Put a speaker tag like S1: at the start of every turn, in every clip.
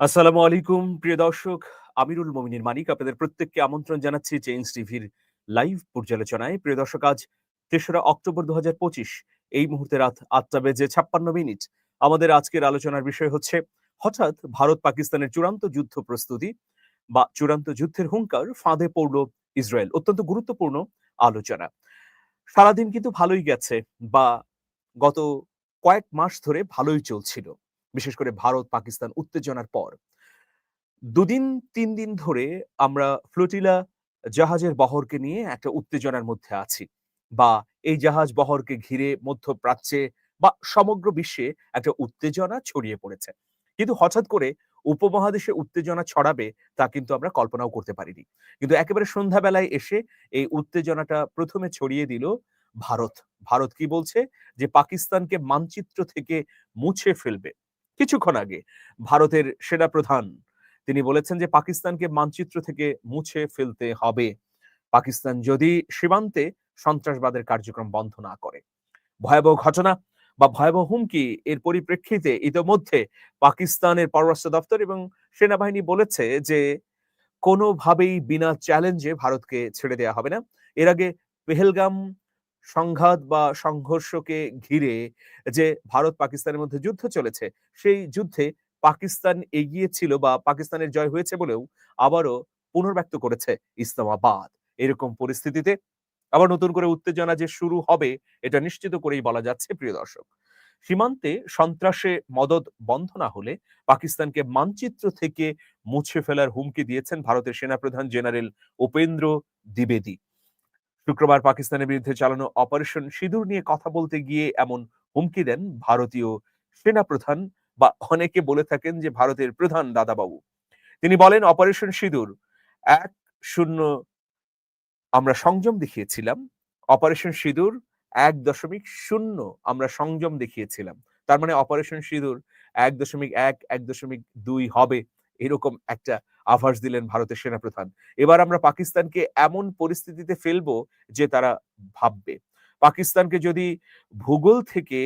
S1: আসসালামু আলাইকুম, প্রিয় দর্শক। আমিরুল মমিনের মানিক, আপনাদের প্রত্যেককে আমন্ত্রণ জানাচ্ছি চেঞ্জ টিভির লাইভ পর্যালোচনায়। প্রিয় দর্শক, আজ তেসরা অক্টোবর দুহাজার পঁচিশ, এই মুহূর্তে রাত আটটা বেজে ছাপ্পান্ন মিনিট। আমাদের আজকের আলোচনার বিষয় হচ্ছে, হঠাৎ ভারত পাকিস্তানের চূড়ান্ত যুদ্ধ প্রস্তুতি বা চূড়ান্ত যুদ্ধের হুঙ্কার ফাঁদে পড়ল ইসরায়েল। অত্যন্ত গুরুত্বপূর্ণ আলোচনা। সারাদিন কিন্তু ভালোই গেছে বা গত কয়েক মাস ধরে ভালোই চলছিল। বিশেষ করে ভারত, পাকিস্তান উত্তেজনার পর। দুদিন, তিন দিন ধরে আমরা ফ্লোটিলা জাহাজের বহরকে নিয়ে একটা উত্তেজনার মধ্যে আছি বা এই জাহাজ বহরকে ঘিরে মধ্যপ্রাচ্যে বা সমগ্র বিশ্বে একটা উত্তেজনা ছড়িয়ে পড়েছে। কিন্তু হঠাৎ করে উপমহাদেশে উত্তেজনা ছড়াবে তা কিন্তু আমরা কল্পনাও করতে পারিনি। কিন্তু একেবারে সন্ধ্যাবেলায় এসে এই উত্তেজনাটা প্রথমে ছড়িয়ে দিল ভারত। ভারত কি বলছে? যে পাকিস্তানকে মানচিত্র থেকে মুছে ফেলবে। কিছুক্ষণ আগে ভারতের সেনাপ্রধান, তিনি বলেছেন যে পাকিস্তানকে মানচিত্র থেকে মুছে ফেলতে হবে। পাকিস্তান যদি সীমান্তে সন্ত্রাসবাদের কার্যক্রম বন্ধ না করে। ভয়াবহ ঘটনা বা ভয়াবহ হুমকি এর পরিপ্রেক্ষিতে ইতোমধ্যে পাকিস্তানের পররাষ্ট্র দপ্তর এবং সেনাবাহিনী বলেছে যে কোনোভাবেই বিনা চ্যালেঞ্জে ভারতকে ছেড়ে দেওয়া হবে না। এর আগে পেহেলগাম সংঘাত বা সংঘর্ষকে ঘিরে যে ভারত পাকিস্তানের মধ্যে যুদ্ধ চলেছে, সেই যুদ্ধে পাকিস্তান এগিয়েছিল বা পাকিস্তানের জয় হয়েছে বলেও আবারও পুনর্ব্যক্ত করেছে ইসলামাবাদ। এরকম পরিস্থিতিতে আবার নতুন করে উত্তেজনা যে শুরু হবে, এটা নিশ্চিত করেই বলা যাচ্ছে, প্রিয় দর্শক। সীমান্তে সন্ত্রাসে মদত বন্ধ না হলে পাকিস্তানকে মানচিত্র থেকে মুছে ফেলার হুমকি দিয়েছেন ভারতের সেনাপ্রধান জেনারেল উপেন্দ্র দ্বিবেদী। শুক্রবার পাকিস্তানের বিরুদ্ধে চালানো অপারেশন সিঁদুর নিয়ে কথা বলতে গিয়ে এমন হুমকি দেন ভারতীয় সেনাপ্রধান বা অনেকে বলে থাকেন যে ভারতের প্রধান দাদাবাবু। তিনি বলেন, অপারেশন সিঁদুর এক শূন্য আমরা সংযম দেখিয়েছিলাম। অপারেশন সিঁদুর এক দশমিক শূন্য আমরা সংযম দেখিয়েছিলাম। তার মানে অপারেশন সিঁদুর এক দশমিক এক এক দশমিক দুই হবে। এরকম একটা আভাস দিলেন ভারতের সেনাপ্রধান। এবার আমরা পাকিস্তানকে এমন পরিস্থিতিতে ফেলব যে তারা ভাববে। পাকিস্তানকে যদি ভূগোল থেকে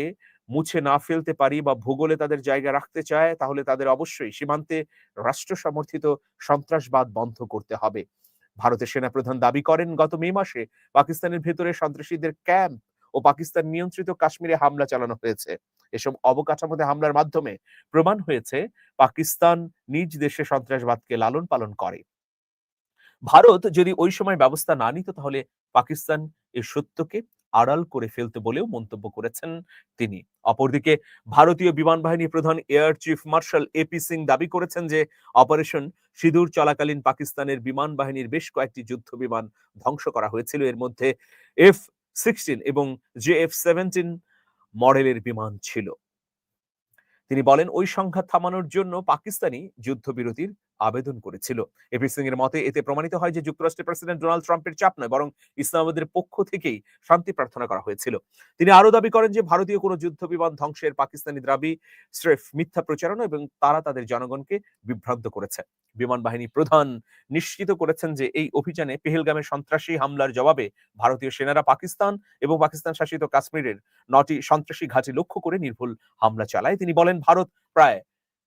S1: মুছে না ফেলতে পারি বা ভূগোলে তাদের জায়গা রাখতে চায়, তাহলে তাদের অবশ্যই সীমান্তে রাষ্ট্র সমর্থিত সন্ত্রাসবাদ বন্ধ করতে হবে। ভারতের সেনাপ্রধান দাবি করেন, গত মে মাসে পাকিস্তানের ভেতরে সন্ত্রাসীদের ক্যাম্প ও পাকিস্তান নিয়ন্ত্রিত কাশ্মীরে হামলা চালানো হয়েছে। এসব অবকাঠামোতে হামলার মাধ্যমে প্রমাণ হয়েছে, পাকিস্তান নিজ দেশে সন্ত্রাসবাদকে লালন পালন করে। ভারত যদি ওই সময় ব্যবস্থা না নিত, তাহলে পাকিস্তান এই সত্যকে আড়াল করে ফেলতে বলেও মন্তব্য করেছেন তিনি। অপরদিকে, ভারতীয় বিমান বাহিনী প্রধান air chief marshal AP Singh দাবি করেছেন যে, অপারেশন সিঁদুর চলাকালীন পাকিস্তানের বিমান বাহিনীর বেশ কয়েকটি যুদ্ধ বিমান ধ্বংস করা হয়েছিল। এর মধ্যে এফ সিক্সটিন এবং জে এফ সেভেন্টিন মডেলের বিমান ছিল। তিনি বলেন, ওই সংখ্যা থামানোর জন্য পাকিস্তানি যুদ্ধবিরতির আবেদন করেছিল। এপি সিং এর মতে, এতে প্রমাণিত হয় যে যুক্তরাষ্ট্রের প্রেসিডেন্ট ডোনাল্ড ট্রাম্পের চাপ নয়, বরং ইসলামাবাদের পক্ষ থেকেই শান্তি প্রার্থনা করা হয়েছিল। তিনি আরও দাবি করেন যে, ভারতীয় কোনো যুদ্ধ বিমান ধ্বংসের পাকিস্তানি দাবি স্রেফ মিথ্যা প্রচারণা এবং তারা তাদের জনগণকে বিভ্রান্ত করেছে। বিমান বাহিনী প্রধান নিশ্চিত করেছেন যে, এই অভিযানে পেহেলগামের সন্ত্রাসী হামলার জবাবে ভারতীয় সেনারা পাকিস্তান এবং পাকিস্তান শাসিত কাশ্মীরের নটি সন্ত্রাসী ঘাঁটি লক্ষ্য করে নির্ভুল হামলা চালায়। তিনি বলেন, ভারত প্রায়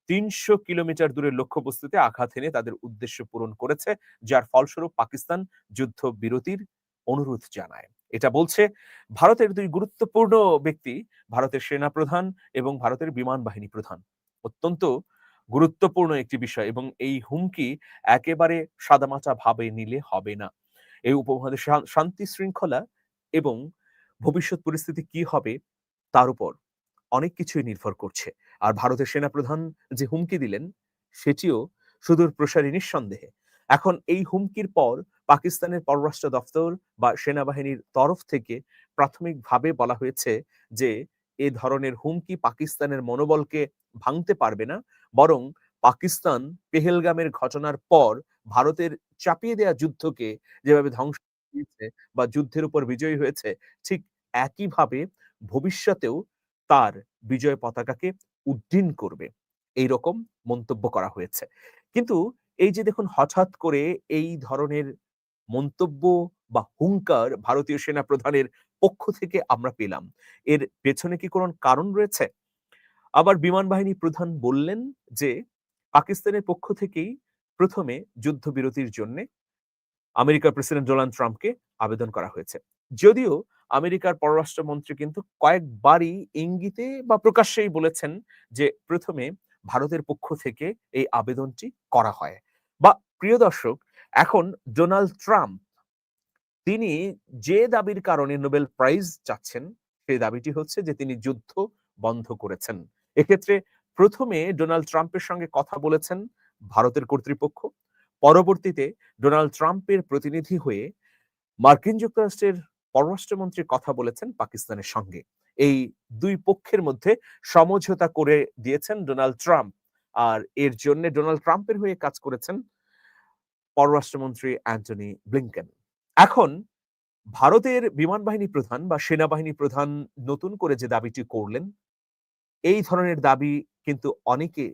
S1: তিনশো কিলোমিটার দূরের লক্ষ্যবস্তুতে আঘাত এনে তাদের উদ্দেশ্য পূরণ করেছে, যার ফলস্বরূপ পাকিস্তান যুদ্ধ বিরতির অনুরোধ জানায়। এটা বলছে, ভারতের দুই গুরুত্বপূর্ণ ব্যক্তি, ভারতের সেনা প্রধান এবং ভারতের বিমান বাহিনী প্রধান। অত্যন্ত গুরুত্বপূর্ণ একটি বিষয় এবং এই হুমকি একেবারে সাদামাটা ভাবে নিলে হবে না। এই উপমহাদেশ শান্তি শৃঙ্খলা এবং ভবিষ্যৎ পরিস্থিতি কি হবে, তার উপর অনেক কিছুই নির্ভর করছে। আর ভারতের সেনাপ্রধান যে হুমকি দিলেন, সেটিও সুদূর প্রসারী নিঃসন্দেহে। এখন এই হুমকির পর পাকিস্তানের পররাষ্ট্র দপ্তর বা সেনাবাহিনীর তরফ থেকে প্রাথমিকভাবে বলা হয়েছে যে, এ ধরনের হুমকি পাকিস্তানের মনোবলকে ভাঙতে পারবে না, বরং পাকিস্তান পেহেলগামের ঘটনার পর ভারতের চাপিয়ে দেয়া যুদ্ধকে যেভাবে ধ্বংস দিয়েছে বা যুদ্ধের উপর বিজয়ী হয়েছে, ঠিক একইভাবে ভবিষ্যতেও তার বিজয় পতাকাকে উড্ডীন করবে। এই রকম মন্তব্য করা হয়েছে। কিন্তু এই যে দেখুন, হঠাৎ করে এই ধরনের মন্তব্য বা হুঙ্কার ভারতীয় সেনা প্রধানের পক্ষ থেকে আমরা পেলাম। এর পেছনে কি কোনো কারণ রয়েছে? আবার বিমান বাহিনী প্রধান বললেন যে, পাকিস্তানের পক্ষ থেকেই প্রথমে যুদ্ধবিরতির জন্যে আমেরিকার প্রেসিডেন্ট ডোনাল্ড ট্রাম্পকে আবেদন করা হয়েছে। যদিও আমেরিকার পররাষ্ট্রমন্ত্রী কিন্তু কয়েকবারই ইঙ্গিতে বা প্রকাশ্যেই বলেছেন যে, প্রথমে ভারতের পক্ষ থেকে এই আবেদনটি করা হয়। বা, প্রিয় দর্শক, এখন ডোনাল্ড ট্রাম্প, তিনি যে দাবির কারণে নোবেল প্রাইজ চাচ্ছেন সেই দাবিটি হচ্ছে যে, তিনি যুদ্ধ বন্ধ করেছেন। এক্ষেত্রে প্রথমে ডোনাল্ড ট্রাম্পের সঙ্গে কথা বলেছেন ভারতের কর্তৃপক্ষ। পরবর্তীতে ডোনাল্ড ট্রাম্পের প্রতিনিধি হয়ে মার্কিন যুক্তরাষ্ট্রের পররাষ্ট্রমন্ত্রী কথা বলেছেন পাকিস্তানের সঙ্গে। এই দুই পক্ষের মধ্যে সমঝোতা করে দিয়েছেন ডোনাল্ড ট্রাম্প। আর এর জন্য ডোনাল্ড ট্রাম্পের হয়ে কাজ করেছেন পররাষ্ট্রমন্ত্রী অ্যান্টনি ব্লিংকেন। এখন ভারতের বিমান বাহিনী প্রধান বা সেনাবাহিনী প্রধান নতুন করে যে দাবিটি করলেন, এই ধরনের দাবি কিন্তু অনেকে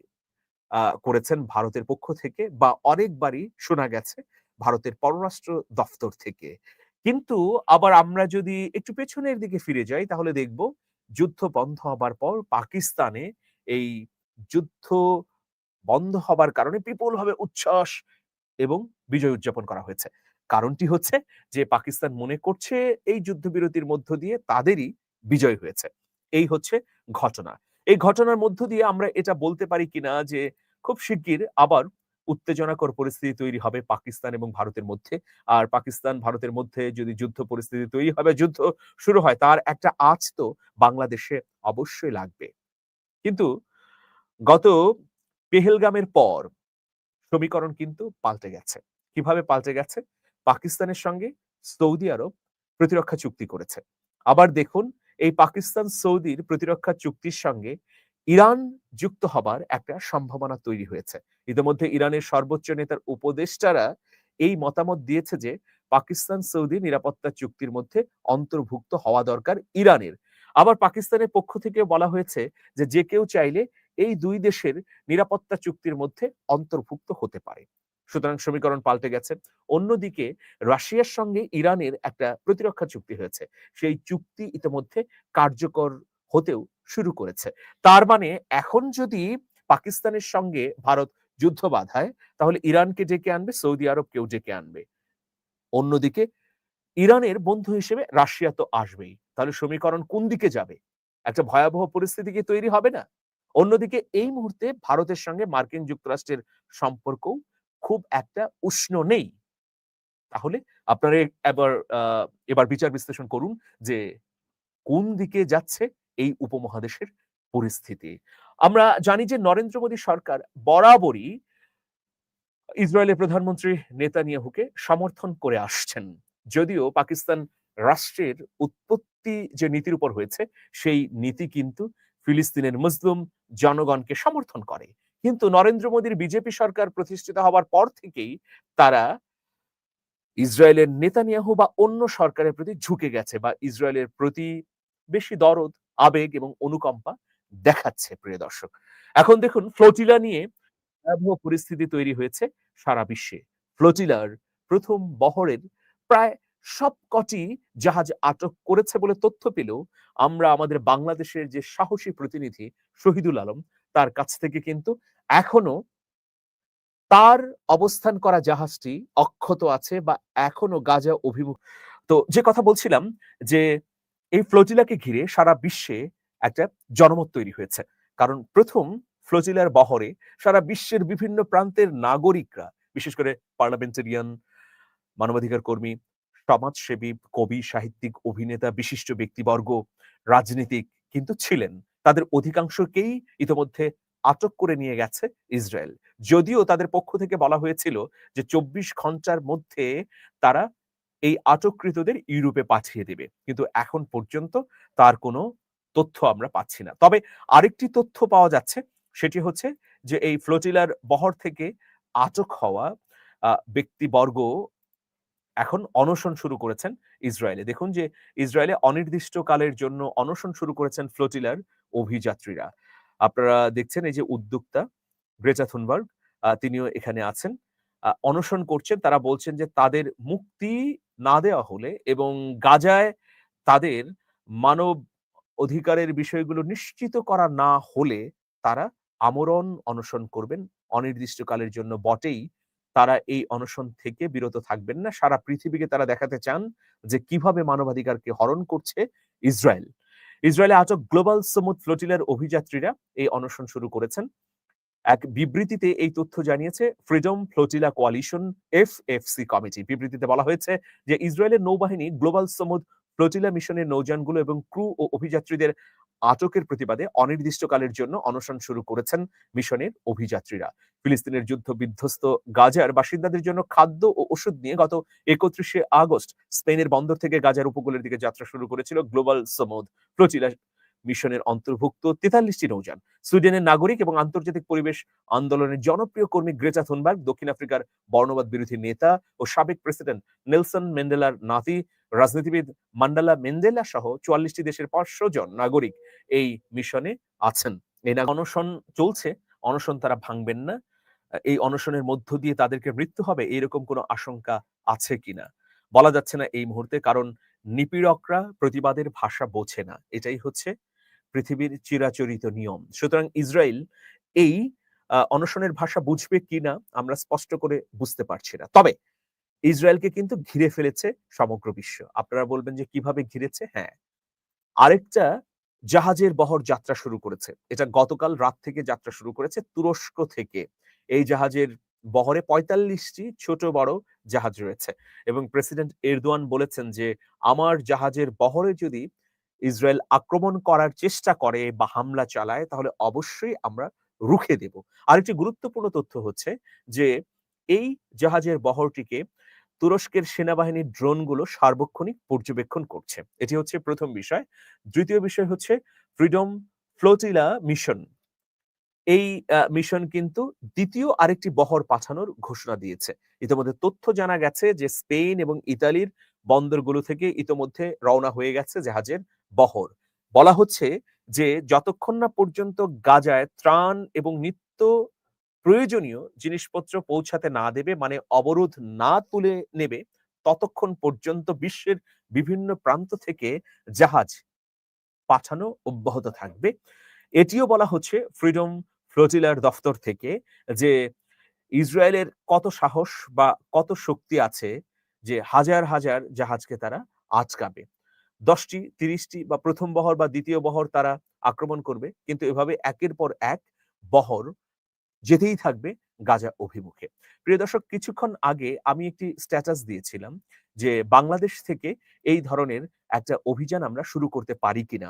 S1: করেছেন ভারতের পক্ষ থেকে বা অনেকবারই শোনা গেছে ভারতের পররাষ্ট্র দফতর থেকে। কিন্তু আবার আমরা যদি একটু পেছনের দিকে ফিরে যাই, তাহলে দেখব যুদ্ধ বন্ধ হবার পর পাকিস্তানে এই যুদ্ধ বন্ধ হবার কারণে বিপুলভাবে উচ্ছ্বাস এবং বিজয় উদযাপন করা হয়েছে। কারণটি হচ্ছে যে পাকিস্তান মনে করছে এই যুদ্ধবিরতির মধ্য দিয়ে তাদেরই বিজয় হয়েছে। এই হচ্ছে ঘটনা। এই ঘটনার মধ্য দিয়ে আমরা এটা বলতে পারি কিনা যে খুব শিগগির আবার উত্তেজনাকর পরিস্থিতি তৈরি হবে পাকিস্তান এবং ভারতের মধ্যে। আর পাকিস্তান, ভারতের মধ্যে যদি যুদ্ধ পরিস্থিতি তৈরি হবে, যুদ্ধ শুরু হয়, তার একটা আঁচ তো বাংলাদেশে অবশ্যই লাগবে। কিন্তু গত পেহেলগামের পর সমীকরণ কিন্তু পাল্টে গেছে। কীভাবে পাল্টে গেছে? পাকিস্তানের সঙ্গে সৌদি আরব প্রতিরক্ষা চুক্তি করেছে। আবার দেখুন, এই পাকিস্তান সৌদির প্রতিরক্ষা চুক্তির সঙ্গে ইরান যুক্ত হবার একটা সম্ভাবনা তৈরি হয়েছে। ইতিমধ্যে ইরানের সর্বোচ্চ নেতার উপদেষ্টারা এই মতামত দিয়েছে যে, পাকিস্তান সৌদি নিরাপত্তা চুক্তির মধ্যে অন্তর্ভুক্ত হওয়া দরকার ইরানের। আবার পাকিস্তানের পক্ষ থেকে বলা হয়েছে যে যে কেউ চাইলে এই দুই দেশের নিরাপত্তা চুক্তির মধ্যে অন্তর্ভুক্ত হতে পারে। সুতরাং সমীকরণ পাল্টে গেছে। অন্যদিকে, রাশিয়ার সঙ্গে ইরানের একটা প্রতিরক্ষা চুক্তি হয়েছে। সেই চুক্তি ইতিমধ্যে কার্যকর হতেও শুরু করেছে। তার মানে এখন যদি পাকিস্তানের সঙ্গে ভারত যুদ্ধ বাধায়, তাহলে ইরানকে ডেকে আনবে, সৌদি আরবকেও ডেকে আনবে। অন্যদিকে, ইরানের বন্ধু হিসেবে রাশিয়া তো আসবেই। তাহলে সমীকরণ কোন দিকে যাবে? একটা ভয়াবহ পরিস্থিতি কি তৈরি হবে না? অন্যদিকে, এই মুহূর্তে ভারতের সঙ্গে মার্কিন যুক্তরাষ্ট্রের সম্পর্ক খুব একটা উষ্ণ নেই। তাহলে আপনারা এবার এবার বিচার বিশ্লেষণ করুন যে কোন দিকে যাচ্ছে এই উপমহাদেশের পরিস্থিতি। আমরা জানি যে নরেন্দ্র মোদী সরকার বরাবরই ইসরায়েলের প্রধানমন্ত্রী নেতানিয়াহুকে সমর্থন করে আসছেন। যদিও পাকিস্তান রাষ্ট্রের উৎপত্তি যে নীতির উপর হয়েছে, সেই নীতি কিন্তু ফিলিস্তিনের মুসলিম জনগণকে সমর্থন করে। কিন্তু নরেন্দ্র মোদীর বিজেপি সরকার প্রতিষ্ঠিত হওয়ার পর থেকেই তারা ইসরায়েলের নেতানিয়াহু বা অন্য সরকারের প্রতি ঝুঁকে গেছে বা ইসরায়েলের প্রতি বেশি দরদ, আবেগ এবং অনুকম্পা দেখাচ্ছে, প্রিয় দর্শক। এখন দেখুন, ফ্লোটিলা নিয়ে ভয়াবহ পরিস্থিতি তৈরি হয়েছে সারা বিশ্বে। ফ্লোটিলার প্রথম বহরের প্রায় সবকটি জাহাজ আটক করেছে বলে তথ্য পেলেও আমরা আমাদের বাংলাদেশের যে সাহসী প্রতিনিধি শহীদুল আলম, তার কাছ থেকে কিন্তু এখনও তার অবস্থান করা জাহাজটি অক্ষত আছে বা এখনও গাজা অভিমুখ তো যে কথা বলছিলাম যে এই ফ্লোটিলাকে ঘিরে সারা বিশ্বে একটা জনমত তৈরি হয়েছে। কারণ প্রথম ফ্লোজিলার বহরে সারা বিশ্বের বিভিন্ন প্রান্তের নাগরিকরা, বিশেষ করে পার্লামেন্টারিয়ান, মানবাধিকার কর্মী, সমাজসেবী, কবি, সাহিত্যিক, অভিনেতা, বিশিষ্ট ব্যক্তিবর্গ, রাজনীতিক কিন্তু ছিলেন। তাদের অধিকাংশকেই ইতোমধ্যে আটক করে নিয়ে গেছে ইসরায়েল। যদিও তাদের পক্ষ থেকে বলা হয়েছিল যে চব্বিশ ঘণ্টার মধ্যে তারা এই আটককৃতদের ইউরোপে পাঠিয়ে দেবে। কিন্তু এখন পর্যন্ত তার কোনো তথ্য আমরা পাচ্ছি না। তবে আরেকটি তথ্য পাওয়া যাচ্ছে, সেটি হচ্ছে যে এই ফ্লোটিলার বহর থেকে আটক হওয়া ব্যক্তিবর্গ এখন অনশন শুরু করেছেন ইসরায়েলে। দেখুন যে ইসরায়েলে অনির্দিষ্টকালের জন্য অনশন শুরু করেছেন ফ্লোটিলার অভিযাত্রীরা। আপনারা দেখছেন এই যে উদ্যোক্তা গ্রেচা থুনবার্গ তিনিও এখানে আছেন। অনশন করছেন। তারা বলছেন যে তাদের মুক্তি না দেওয়া হলে এবং গাজায় তাদের মানব অধিকারের বিষয়গুলো নিশ্চিত করা না হলে তারা আমরণ অনশন করবেন। অনির্দিষ্টকালের জন্য বটেই তারা এই অনশন থেকে বিরত থাকবেন না। সারা পৃথিবীকে তারা দেখাতে চান যে কীভাবে মানবাধিকারকে হরণ করছে ইসরায়েল। ইসরায়েলে আটক গ্লোবাল সমুদ ফ্লোটিলার অভিযাত্রীরা এই অনশন শুরু করেছেন। এক বিবৃতিতে এই তথ্য জানিয়েছে, freedom flotilla coalition F F C committee. বিবৃতিতে বলা হয়েছে যে, ইসরায়েলের নৌবাহিনী গ্লোবাল সমুদ ফ্লোটিলা মিশনের নৌযানগুলো এবং ক্রু ও অভিযাত্রীদের আটকের প্রতিবাদে অনির্দিষ্টকালের জন্য অনশন শুরু করেছেন মিশনের অভিযাত্রীরা। ফিলিস্তিনের যুদ্ধ বিধ্বস্ত গাজার বাসিন্দাদের জন্য খাদ্য ও ওষুধ নিয়ে গত একত্রিশে আগস্ট স্পেনের বন্দর থেকে গাজার উপকূলের দিকে যাত্রা শুরু করেছিল গ্লোবাল সমুদ। ফ্লোটিলা মিশনের অন্তর্ভুক্ত তেতাল্লিশটি নৌযান, সুইডেনের নাগরিক এবং আন্তর্জাতিক পরিবেশ আন্দোলনের জনপ্রিয় কর্মী গ্রেটা থুনবার্গ, দক্ষিণ আফ্রিকার বর্ণবাদ বিরোধী নেতা ও সাবেক প্রেসিডেন্ট নেলসন মেন্ডেলার নাতি রাজনীতিবিদ মান্ডালা মেন্ডেলা সহ চুয়াল্লিশটি দেশের পাঁচশো জন নাগরিক এই মিশনে আছেন। এই অনশন চলছে, অনশন তারা ভাঙবেন না। এই অনশনের মধ্য দিয়ে তাদেরকে মৃত্যু হবে, এরকম কোনো আশঙ্কা আছে কিনা? বলা যাচ্ছে না এই মুহূর্তে, কারণ নিপীড়করা প্রতিবাদের ভাষা বোঝে না। এটাই হচ্ছে পৃথিবীর চিরাচরিত নিয়ম। সুতরাং ইসরায়েল এই অনশনের ভাষা বুঝবে কিনা আমরা স্পষ্ট করে বুঝতে পারছি না। তবে ইসরায়েলকে কিন্তু ঘিরে ফেলেছে সমগ্র বিশ্ব। আপনারা বলবেন যে কীভাবে ঘিরেছে? হ্যাঁ। আরেকটা জাহাজের বহর যাত্রা শুরু করেছে। এটা গতকাল রাত থেকে যাত্রা শুরু করেছে, তুরস্ক থেকে। এই জাহাজের বহরে পঁয়তাল্লিশটি ছোট বড় জাহাজ রয়েছে। এবং প্রেসিডেন্ট এরদোয়ান বলেছেন যে, আমার জাহাজের বহরে যদি ইসরায়েল আক্রমণ করার চেষ্টা করে বা হামলা চালায়, তাহলে অবশ্যই আমরা রুখে দেব। আরেকটি গুরুত্বপূর্ণ তথ্য হচ্ছে যে, এই জাহাজের বহরটিকে তুরস্কের সেনাবাহিনীর ড্রোনগুলো সার্বক্ষণিক পর্যবেক্ষণ করছে। এটি হচ্ছে প্রথম বিষয়। দ্বিতীয় বিষয় হচ্ছে ফ্রিডম ফ্লোটিলা মিশন এই মিশন কিন্তু দ্বিতীয় আরেকটি বহর পাঠানোর ঘোষণা দিয়েছে। ইতিমধ্যে তথ্য জানা গেছে যে, স্পেন এবং ইতালির বন্দরগুলো থেকে ইতোমধ্যে রওনা হয়ে গেছে জাহাজের বহর। বলা হচ্ছে যে, যতক্ষণ না পর্যন্ত গাজায় ত্রাণ এবং নিত্য প্রয়োজনীয় জিনিসপত্র পৌঁছাতে না দেবে মানে অবরোধ না তুলে নেবে, ততক্ষণ পর্যন্ত বিশ্বের বিভিন্ন প্রান্ত থেকে জাহাজ পাঠানো অব্যাহত থাকবে। এটিও বলা হচ্ছে ফ্রিডম ফ্লোটিলার দফতর থেকে যে, ইসরায়েলের কত সাহস বা কত শক্তি আছে যে, হাজার হাজার জাহাজকে তারা আটকাবে। দশটি, তিরিশটি বা প্রথম বহর বা দ্বিতীয় বহর তারা আক্রমণ করবে। কিন্তু এভাবে একের পর এক বহর যেতেই থাকবে গাজা অভিমুখে। প্রিয় দর্শক, কিছুক্ষণ আগে আমি একটি স্ট্যাটাস দিয়েছিলাম যে বাংলাদেশ থেকে এই ধরনের একটা অভিযান আমরা শুরু করতে পারি কিনা।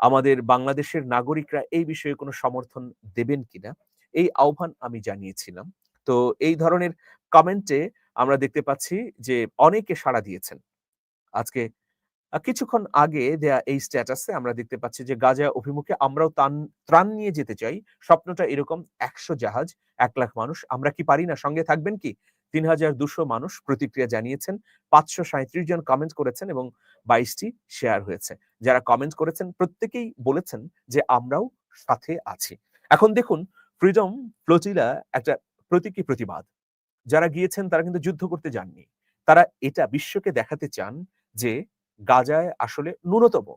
S1: আমাদের বাংলাদেশের নাগরিকরা এই বিষয়ে কোনো সমর্থন দেবেন কিনা, এই আহ্বান আমি জানিয়েছিলাম। তো এই ধরনের কমেন্টে আমরা দেখতে পাচ্ছি যে অনেকে সাড়া দিয়েছেন। আজকে কিছুক্ষণ আগে দেয়া এই স্ট্যাটাসে আমরা দেখতে পাচ্ছি যে গাজা অভিমুখে আমরাও ত্রাণ নিয়ে যেতে চাই। স্বপ্নটা এরকম, একশো জাহাজ, এক লাখ মানুষ। আমরা কি পারি না? সঙ্গে থাকবেন কি? তিন হাজার দুশো মানুষ প্রতিক্রিয়া জানিয়েছেন, পাঁচশো সাঁত্রিশ জন কমেন্ট করেছেন এবং বাইশটি শেয়ার হয়েছে। যারা কমেন্ট করেছেন, প্রত্যেকেই বলেছেন যে আমরাও সাথে আছি। এখন দেখুন ফ্রিডম ফ্লোটিলা একটা প্রতীকী প্রতিবাদ? যারা গিয়েছেন, তারা কিন্তু যুদ্ধ করতে যাননি। তারা এটা বিশ্বকে দেখাতে চান যে গাজায় আসলে ন্যূনতম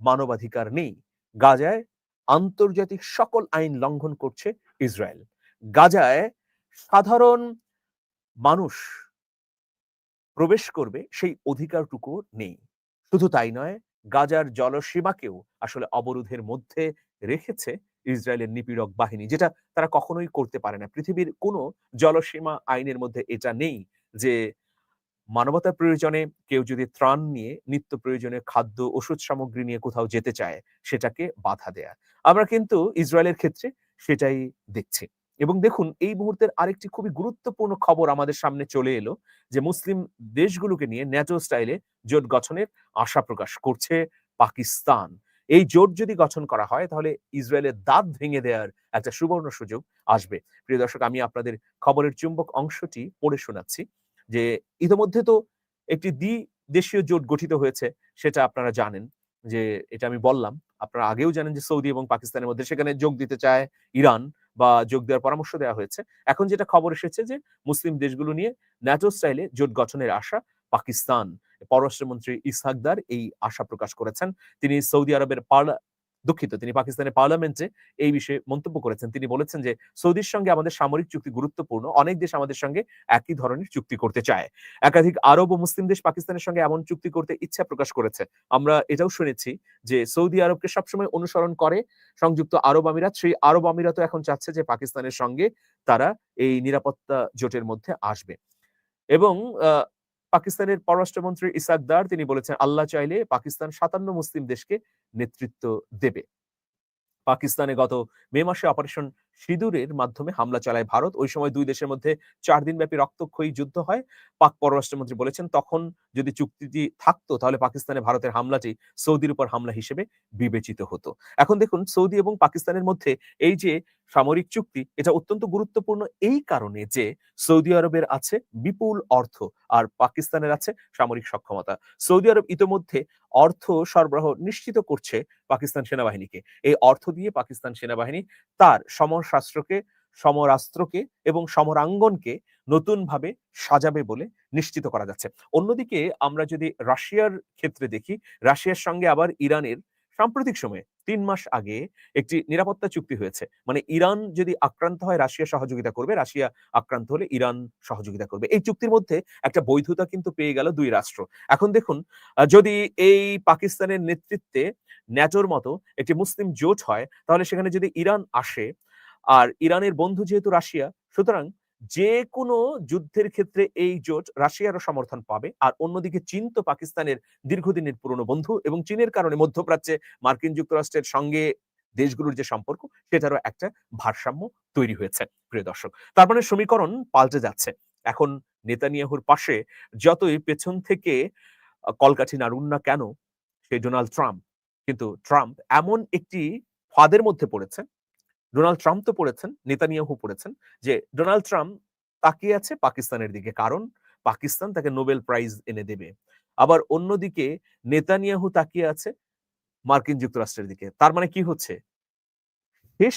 S1: মানবাধিকার নেই। গাজায় আন্তর্জাতিক সকল আইন লঙ্ঘন করছে ইসরায়েল। গাজায় সাধারণ মানুষ প্রবেশ করবে সেই অধিকারটুকু নেই। শুধু তাই নয়, গাজার জলসীমাকেও আসলে অবরোধের মধ্যে রেখেছে ইসরায়েলের নিপীড়ক বাহিনী, যেটা তারা কখনোই করতে পারে না। পৃথিবীর কোনো জলসীমা আইনের মধ্যে এটা নেই যে মানবতার প্রয়োজনে কেউ যদি ত্রাণ নিয়ে, নিত্য প্রয়োজনীয় খাদ্য, ওষুধ সামগ্রী নিয়ে কোথাও যেতে চায়, সেটাকে বাধা দেয়া। আমরা কিন্তু ইসরায়েলের ক্ষেত্রে সেটাই দেখছি। এবং দেখুন, এই মুহূর্তের আরেকটি খুবই গুরুত্বপূর্ণ খবর আমাদের সামনে চলে এলো, যে মুসলিম দেশগুলোকে নিয়ে ন্যাটো স্টাইলে জোট গঠনের আশা প্রকাশ করছে পাকিস্তান। এই জোট যদি গঠন করা হয়, তাহলে ইসরায়েলের দাঁত ভেঙে দেওয়ার একটা সুবর্ণ সুযোগ আসবে। প্রিয় দর্শক, আমি আপনাদের খবরের চুম্বক অংশটি পড়ে শোনাচ্ছি। যে ইতিমধ্যে তো একটি দ্বি দেশীয় জোট গঠিত হয়েছে, সেটা আপনারা জানেন। যে এটা আমি বললাম, আপনারা আগেও জানেন যে সৌদি এবং পাকিস্তানের মধ্যে সেখানে যোগ দিতে চায় ইরান বা যোগ দেওয়ার পরামর্শ দেওয়া হয়েছে। এখন যেটা খবর এসেছে যে মুসলিম দেশগুলো নিয়ে ন্যাটো স্টাইলে জোট গঠনের আশা পাকিস্তান। পররাষ্ট্রমন্ত্রী ইসহাকদার এই আশা প্রকাশ করেছেন। তিনি সৌদি আরবের দুঃখিত, তিনি পাকিস্তানের পার্লামেন্টে এই বিষয়ে মন্তব্য করেছেন। তিনি বলেছেন যে, সৌদির সঙ্গে আমাদের সামরিক চুক্তি গুরুত্বপূর্ণ, অনেক দেশ আমাদের সঙ্গে একই ধরনের চুক্তি করতে চায়। একাধিক আরব ও মুসলিম দেশ পাকিস্তানের সঙ্গে এমন চুক্তি করতে ইচ্ছা প্রকাশ করেছে। আমরা এটাও শুনেছি যে, সৌদি আরবকে সবসময় অনুসরণ করে সংযুক্ত আরব আমিরাত। সেই আরব আমিরাতও এখন চাচ্ছে যে, পাকিস্তানের সঙ্গে তারা এই নিরাপত্তা জোটের মধ্যে আসবে। এবং পাকিস্তানের পররাষ্ট্রমন্ত্রী ইসাক দার, তিনি বলেছেন, আল্লাহ চাইলে পাকিস্তান সাতান্ন মুসলিম দেশকে নেতৃত্ব দেবে। পাকিস্তানে গত মে মাসে অপারেশন সিঁদুরের মাধ্যমে হামলা চালায় ভারত। ওই সময় দুই দেশের মধ্যে চার দিনব্যাপী রক্তক্ষয়ী যুদ্ধ হয়। পাক পররাষ্ট্রমন্ত্রী বলেছেন, তখন যদি চুক্তিটি থাকতো, তাহলে পাকিস্তানে ভারতের হামলাটি সৌদির উপর হামলা হিসেবে বিবেচিত হতো। এখন দেখুন, সৌদি এবং পাকিস্তানের মধ্যে এই যে সামরিক চুক্তি, এটা অত্যন্ত গুরুত্বপূর্ণ এই কারণে যে সৌদি আরবের আছে বিপুল অর্থ আর পাকিস্তানের আছে সামরিক সক্ষমতা। সৌদি আরব ইতোমধ্যে অর্থ সরবরাহ নিশ্চিত করছে পাকিস্তান সেনাবাহিনীকে। এই অর্থ দিয়ে পাকিস্তান সেনাবাহিনী তার সমরশাস্ত্রকে সমরাস্ত্রকে এবং সমরাঙ্গনকে নতুনভাবে সাজাবে বলে নিশ্চিত করা যাচ্ছে। অন্যদিকে আমরা যদি রাশিয়ার ক্ষেত্রে দেখি, রাশিয়ার সঙ্গে আবার ইরানের সাম্প্রতিক সময়ে তিন মাস আগে একটি নিরাপত্তা চুক্তি হয়েছে। মানে ইরান যদি আক্রান্ত হয়, রাশিয়া সহযোগিতা করবে, রাশিয়া আক্রান্ত হলে ইরান সহযোগিতা করবে। এই চুক্তির মধ্যে একটা বৈধতা কিন্তু পেয়ে গেল দুই রাষ্ট্র। এখন দেখুন যদি এই পাকিস্তানের নেতৃত্বে ন্যাটোর মতো একটি মুসলিম জোট হয়, তাহলে সেখানে যদি ইরান আসে, আর ইরানের বন্ধু যেহেতু রাশিয়া, সুতরাং যে কোনো যুদ্ধের ক্ষেত্রে এই জোট রাশিয়ারও সমর্থন পাবে। আর অন্যদিকে চীন তো পাকিস্তানের দীর্ঘদিনের পুরনো বন্ধু এবং চীনের কারণে মধ্যপ্রাচ্যে মার্কিন যুক্তরাষ্ট্রের সঙ্গে দেশগুলোর যে সম্পর্ক, সেটারও একটা ভারসাম্য তৈরি হয়েছে, প্রিয় দর্শক। তার মানে সমীকরণ পাল্টে যাচ্ছে। এখন নেতানিয়াহুর পাশে যতই পেছন থেকে কলকাঠি নাড়ুন না কেন সেই ডোনাল্ড ট্রাম্প। কিন্তু ট্রাম্প এমন একটি ফাঁদের মধ্যে পড়েছে ডোনাল্ড ট্রাম্প তো পড়েছেন, নেতানিয়াহু পড়েছেন, যে ডোনাল্ড ট্রাম্প তাকিয়ে আছে পাকিস্তানের দিকে। কারণ পাকিস্তান তাকে নোবেল প্রাইজ এনে দেবে। আবার অন্যদিকে নেতানিয়াহু তাকিয়ে আছে মার্কিন যুক্তরাষ্ট্রের দিকে। তার মানে কি হচ্ছে? শেষ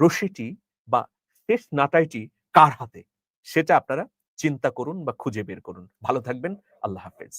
S1: রশিটি বা শেষ নাটাইটি কার হাতে? সেটা আপনারা চিন্তা করুন বা খুঁজে বের করুন। ভালো থাকবেন। আল্লাহ হাফেজ।